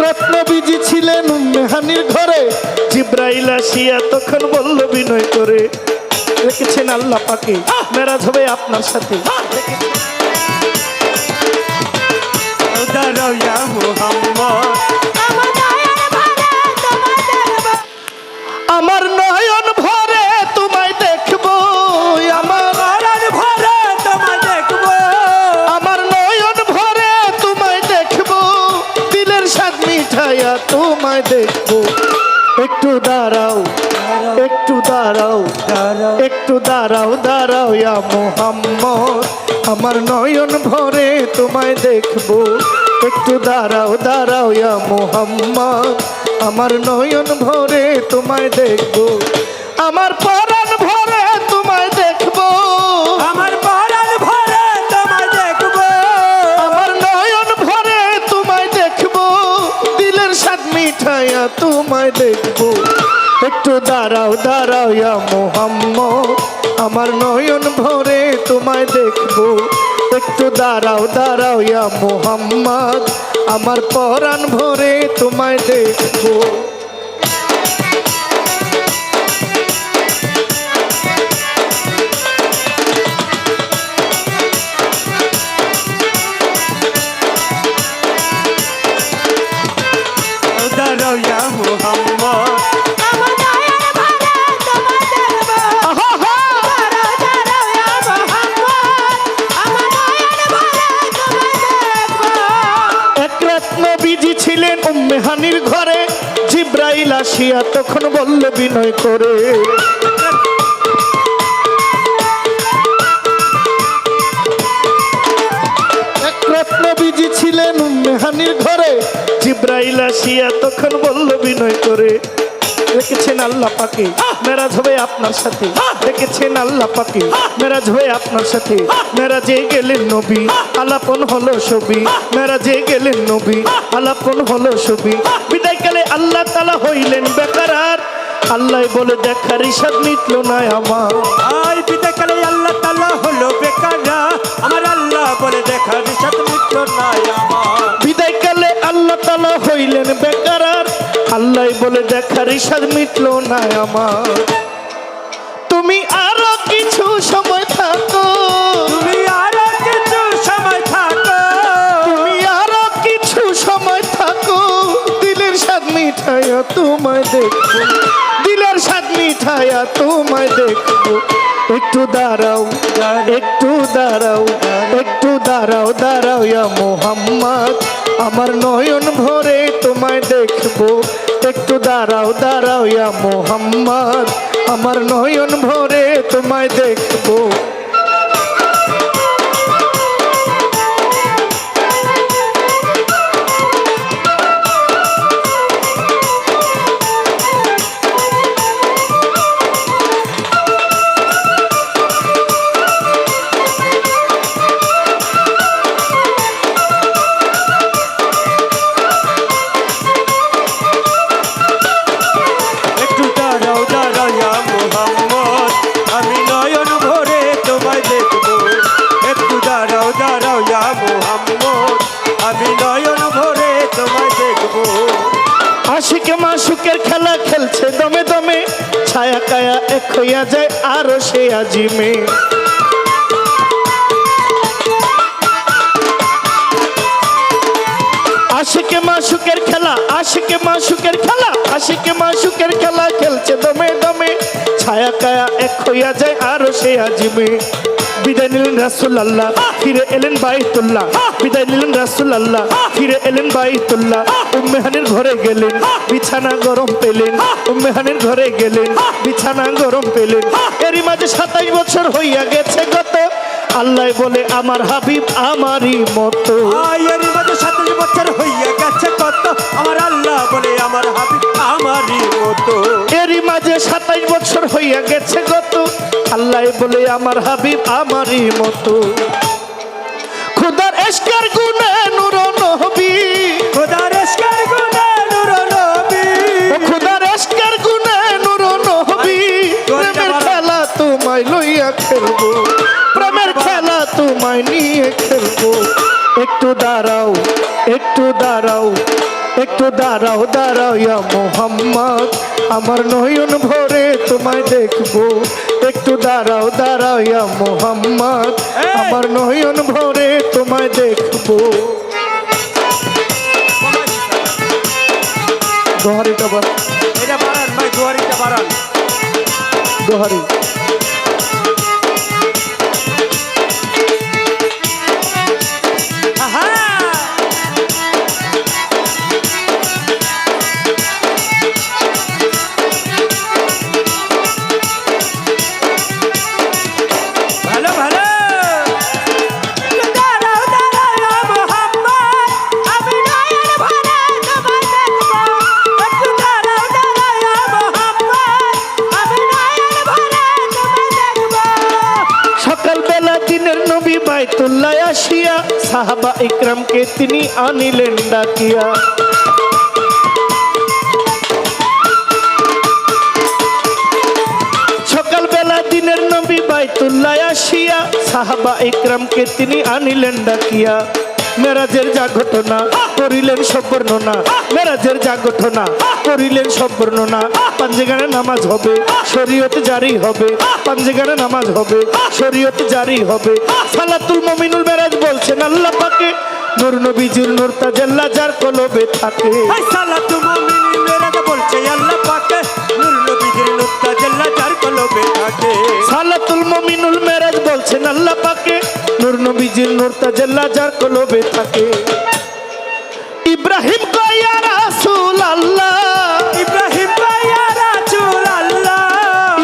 রত্ন busy ছিলেন মেহানির ঘরে জিব্রাইল আসিয়া তখন বলল বিনয় করে রেখেছেন আল্লাহ পাকে মেরাজ হবে আপনার সাথে দাঁড়াও ইয়া মুহাম্মদ তোমায় দেখব। একটু দাঁড়াও একটু দাঁড়াও একটু দাঁড়াও দাঁড়াও ইয়া মোহাম্মদ। আমার নয়ন ভরে তোমায় দেখব। একটু দাঁড়াও দাঁড়াও ইয়া মোহাম্মদ। আমার নয়ন ভরে তোমায় দেখব। আমার পরাণ একটু দাঁড়াও দাঁড়াও ইয়া মোহাম্মদ। আমার নয়ন ভরে তোমায় দেখব। একটু দাঁড়াও দাঁড়াও ইয়া মোহাম্মদ। আমার পরাণ ভরে তোমায় দেখব। আসিয়া তখন বলল বিনয় করে। ছিলেন উম্মেহানির ঘরে। জিব্রাইল আসিয়া তখন বলল বিনয় করে রেখেছেন আল্লাহ মেরাজ হবে আপনার সাথে। রেখেছেন আল্লাহ পাকে, মেরাজ হয়ে আপনার সাথে। মেরাজে গেলেন নবী, আলাপন হলো ছবি। মেরাজে গেলেন নবী, আলাপন হলো ছবি। বিদায়কালে আল্লাহ তালা হইলেন বেকার। আল্লাহ বলে দেখার ইসাদ মিটল না আমার। আর কালে আল্লাহ তালা হলো বেকার। আমার আল্লাহ বলে দেখার হিসাব মিটল নাই আমার। বিদায়কালে আল্লাহ তালা হইলেন বেকার। আল্লাহ বলে দেখার ইসার মিটল না আমার। তোমায় দেখব। দিলের স্বাদ মিঠায়া তোমায় দেখব। একটু দাঁড়াও একটু দাঁড়াও একটু দাঁড়াও দাঁড়াও ইয়া মোহাম্মদ। আমার নয়ন ভরে তোমায় দেখব। একটু দাঁড়াও দাঁড়াও ইয়া মোহাম্মদ। আমার নয়ন ভরে তোমায় দেখব। মাসুকের খেলা খেলছে দমে দমে। ছায়া কায়া এক হইয়া যায় আরও সে আজিমে আশিকে মাসুকের খেলা, আশিকে মাসুকের খেলা, আশিকে মাসুকের খেলা খেলছে দমে দমে। ছায়া কায়া এক হইয়া যায় আরও সে আজিমে বিদায় নিলেন রাসুল আল্লাহ ফিরে এলেন বাইতুল্লাহ। বিদায় নিলেন রাসুল আল্লাহ ফিরে এলেন বাইতুল্লাহ। উম্মেহানের ঘরে গেলেন, বিছানা গরম পেলেন। উম্মেহানের ঘরে গেলেন, বিছানা গরম পেলেন। এরই মাঝে সাতাশ বছর হইয়া গেছে গত। আল্লাহ বলে, আমার হাবিব আমারই মতো। আয়ের মাঝে বছর হইয়া গেছে কত আমার আল্লাহ বলে, আমার হাবিব আমারই মতো এরই মাঝে সাতাশ বছর হইয়া গেছে গত আল্লাহ বলে আমার হাবিব আমারই মতো। খুদার এসকার গুনে নুর নবী। খোদার এসকার গুনে নূর ও খুদার এসকার গুনে নুর নবী। প্রেমের খেলা তোমায় লইয়া খেলব। প্রেমের খেলা তোমায় নিয়ে খেলব। একটু দাঁড়াও একটু দাঁড়াও। একটু দাঁড়াও দাঁড়াও ইয়া মোহাম্মদ। আমার নয়ন ভরে তোমায় দেখব। একটু দাঁড়াও দাঁড়াও ইয়া মোহাম্মদ। আমার নয়ন ভরে তোমায় দেখব। দোহারিটা বল এটা বাড়ান ভাই দুয়ারিটা বাড়ান। দোহারি। সাহাবা ইকরামকে তিনি আনিলেন ডাকিয়া। সকালবেলা দিনের নবী বাইতুল্লায় আসিয়া সাহাবা ইকরামকে তিনি আনিলেন ডাকিয়া। মেরাজের যা ঘটনা, করিলেন সব বর্ণনা। মেরাজের যা ঘটনা, করিলেন সব বর্ণনা। পাঞ্জেগানে নামাজ হবে, শরীয়ত জারি হবে। পাঞ্জেগানে নামাজ হবে, শরীয়ত জারি হবে। সালাতুল মমিনুল মেরাজ বলছেন, আল্লাহ পাকে। নূর নবীজির নূর তাজাল্লা যার কলবে থাকে। হাই সালাতু মুমিনিনের রাজা বলছে, আল্লাহ নবীজির নূর তাজাল্লা যার কলবে থাকে। ইব্রাহিম কয়া রাসূল আল্লাহ ইব্রাহিম ভাইয়া রাসূল আল্লাহ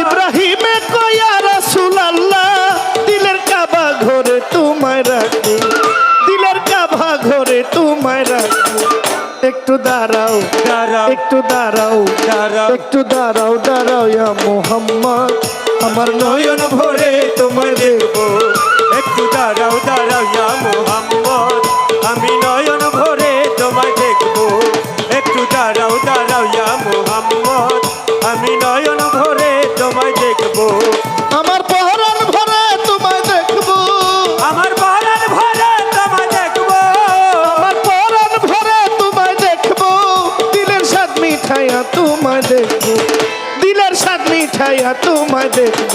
ইব্রাহিমে কয়া রাসূল আল্লাহ দিলের কাবা ঘরে তোমায় রাখব। দিলের কাবা ঘরে তোমায় রাখব। একটু দাঁড়াও। দাঁড়াও। একটু দাঁড়াও। দাঁড়াও। একটু দাঁড়াও দাঁড়াও ইয়া মোহাম্মদ। আমার নয়ন ভরে তোমায় দেখব। একটু দাঁড়াও দাঁড়াও ইয়া মোহাম্মদ। আমি নয়ন ভরে তোমায় দেখব। একটু দাঁড়াও দাঁড়াও ইয়া মোহাম্মদ। আমি নয়ন ভরে তোমায় দেখব। আমার পহরান ভরে তোমায় দেখব। আমার বারান ভরে তোমায় দেখব। আমার পরাণ ভরে তোমায় দেখব। দিলের স্বাদ মিঠাইয়া তোমায় দেখব। দিলের স্বাদ মিঠাইয়া তোমায় দেখব।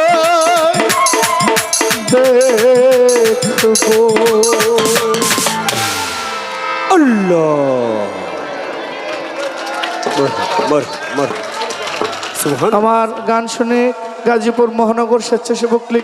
সুবহান আমার গান শুনে গাজীপুর মহানগর স্বেচ্ছাসেবক লীগ